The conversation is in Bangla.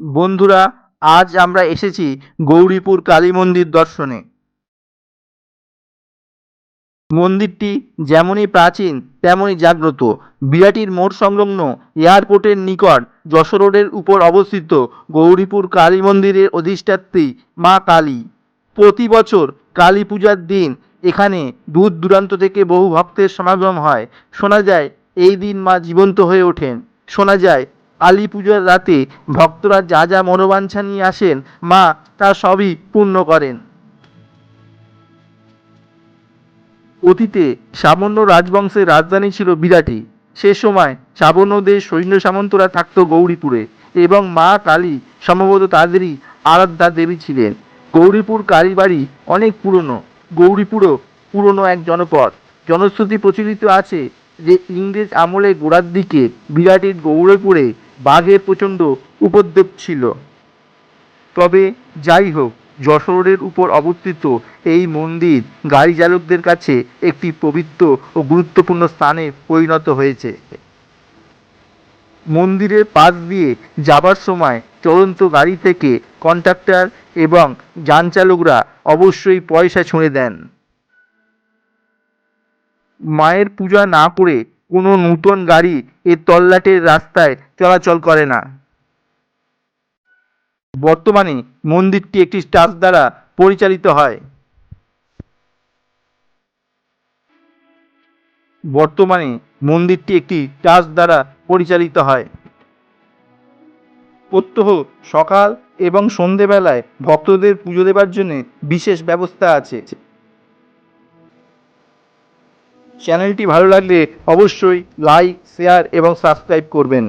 বন্ধুরা, আজ আমরা এসেছি গৌরীপুর কালী মন্দির দর্শনে। মন্দিরটি যেমনই প্রাচীন, তেমনই জাগ্রত। বিরাটির মোড় সংলগ্ন এয়ারপোর্টের নিকট যশোর রোডের উপর অবস্থিত গৌরীপুর কালী মন্দিরের অধিষ্ঠাত্রী মা কালী। প্রতি বছর কালী পূজার দিন এখানে দূর দূরান্ত থেকে বহু ভক্তের সমাগম হয়। শোনা যায়, এই দিন মা জীবন্ত হয়ে ওঠেন। শোনা যায় কালী পুজোর রাতে ভক্তরা যা যা মনোবাঞ্ছা নিয়ে আসেন, মা তা সবই পূর্ণ করেন। অতীতে সামান্য রাজবংশের রাজধানী ছিল বিরাটি। সে সময় সাবর্ণদের সৈন্য সামন্তরা থাকত গৌরীপুরে এবং মা কালী সম্ভবত তাদেরই আরাধ্যা দেবী ছিলেন। গৌরীপুর কালীবাড়ি অনেক পুরনো। গৌরীপুরও পুরনো এক জনপদ। জনশ্রুতি প্রচলিত আছে যে ইংরেজ আমলে গোড়ার দিকে বিরাটির গৌরীপুরে বাঘের প্রচণ্ড উপদ্রব ছিল। তবে যাই হোক, যশোরের উপর অবস্থিত এই মন্দির গাড়ি চালকদের কাছে একটি পবিত্র ও গুরুত্বপূর্ণ স্থানে পরিণত হয়েছে। মন্দিরের পাশ দিয়ে যাবার সময় চলন্ত গাড়ি থেকে কন্ট্রাক্টর এবং যান চালকরা অবশ্যই পয়সা ছুঁড়ে দেন। মায়ের পূজা না করে কোনো নূতন গাড়ি এ তল্লাটের রাস্তায় চলাচল করে না। বর্তমানে মন্দিরটি একটি ট্রাস্ট দ্বারা পরিচালিত হয়। বর্তমানে মন্দিরটি একটি ট্রাস্ট দ্বারা পরিচালিত হয়। প্রত্যহ সকাল এবং সন্ধেবেলায় ভক্তদের পুজো দেবার জন্য বিশেষ ব্যবস্থা আছে। চ্যানেলটি ভালো লাগলে অবশ্যই লাইক শেয়ার এবং সাবস্ক্রাইব করবেন।